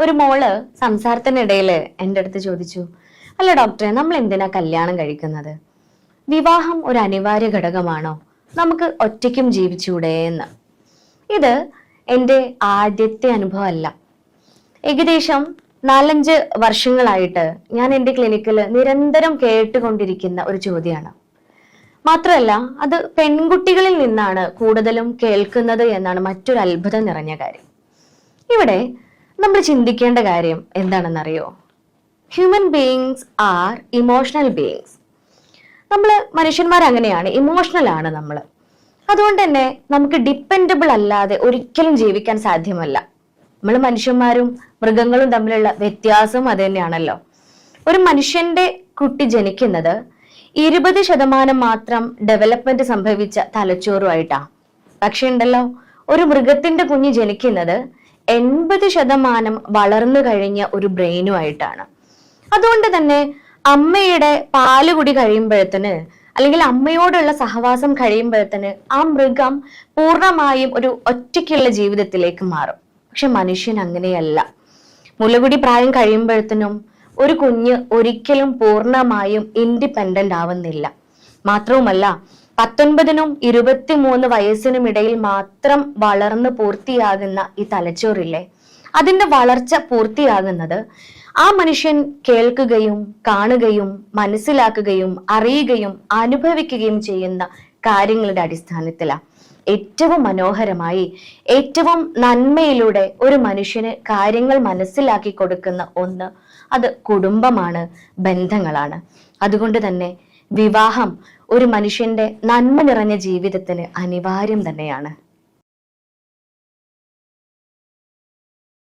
ഒരു മോൾ സംസാരത്തിനിടയിൽ എന്റെ അടുത്ത് ചോദിച്ചു അല്ല ഡോക്ടറെ നമ്മൾ എന്തിനാ കല്യാണം കഴിക്കുന്നത്? വിവാഹം ഒരു അനിവാര്യ ഘടകമാണോ? നമുക്ക് ഒറ്റയ്ക്കും ജീവിച്ചൂടെ എന്ന് ഇത് എന്റെ ആദ്യത്തെ അനുഭവമല്ല. ഏകദേശം നാലഞ്ച് വർഷങ്ങളായിട്ട് ഞാൻ എന്റെ ക്ലിനിക്കിൽ നിരന്തരം കേട്ടുകൊണ്ടിരിക്കുന്ന ഒരു ചോദ്യമാണ്. മാത്രമല്ല അത് പെൺകുട്ടികളിൽ നിന്നാണ് കൂടുതലും കേൾക്കുന്നത് എന്നാണ് മറ്റൊരു അത്ഭുതം നിറഞ്ഞ കാര്യം. ഇവിടെ നമ്മൾ ചിന്തിക്കേണ്ട കാര്യം എന്താണെന്നറിയോ? Human beings are emotional beings നമ്മൾ മനുഷ്യന്മാർ അങ്ങനെയാണ് ഇമോഷണൽ ആണ് നമ്മൾ അതുകൊണ്ട് തന്നെ നമുക്ക് ഡിപ്പെൻഡബിൾ അല്ലാതെ ഒരിക്കലും ജീവിക്കാൻ സാധ്യമല്ല. നമ്മൾ മനുഷ്യന്മാരും മൃഗങ്ങളും തമ്മിലുള്ള വ്യത്യാസവും അത് തന്നെയാണല്ലോ. ഒരു മനുഷ്യന്റെ കുട്ടി ജനിക്കുന്നത് ഇരുപത് ശതമാനം മാത്രം ഡെവലപ്മെന്റ് സംഭവിച്ച തലച്ചോറുമായിട്ടാണ് പക്ഷെ ഉണ്ടല്ലോ ഒരു മൃഗത്തിന്റെ കുഞ്ഞ് ജനിക്കുന്നത് എൺപത് ശതമാനം വളർന്നു കഴിഞ്ഞ ഒരു ബ്രെയിനുമായിട്ടാണ്. അതുകൊണ്ട് തന്നെ അമ്മയുടെ പാൽ കുടി കഴിയുമ്പോഴത്തേന് അല്ലെങ്കിൽ അമ്മയോടുള്ള സഹവാസം കഴിയുമ്പോഴത്തേന് ആ മൃഗം പൂർണമായും ഒരു ഒറ്റയ്ക്കുള്ള ജീവിതത്തിലേക്ക് മാറും. പക്ഷെ മനുഷ്യൻ അങ്ങനെയല്ല. മുലകുടി പ്രായം കഴിയുമ്പോഴത്തേനും ഒരു കുഞ്ഞ് ഒരിക്കലും പൂർണമായും ഇൻഡിപെൻഡന്റ് ആവുന്നില്ല. മാത്രവുമല്ല പത്തൊൻപതിനും ഇരുപത്തിമൂന്ന് വയസ്സിനും ഇടയിൽ മാത്രം വളർന്ന് പൂർത്തിയാകുന്ന ഈ തലച്ചോറില്ലേ? അതിന്റെ വളർച്ച പൂർത്തിയാകുന്നത് ആ മനുഷ്യൻ കേൾക്കുകയും കാണുകയും മനസ്സിലാക്കുകയും അറിയുകയും അനുഭവിക്കുകയും ചെയ്യുന്ന കാര്യങ്ങളുടെ അടിസ്ഥാനത്തിലാണ് ഏറ്റവും മനോഹരമായി ഏറ്റവും നന്മയിലൂടെ ഒരു മനുഷ്യന് കാര്യങ്ങൾ മനസ്സിലാക്കി കൊടുക്കുന്ന ഒന്ന് അത് കുടുംബമാണ് ബന്ധങ്ങളാണ്. അതുകൊണ്ട് തന്നെ വിവാഹം ഒരു മനുഷ്യന്റെ നന്മ നിറഞ്ഞ ജീവിതത്തിന് അനിവാര്യം തന്നെയാണ്.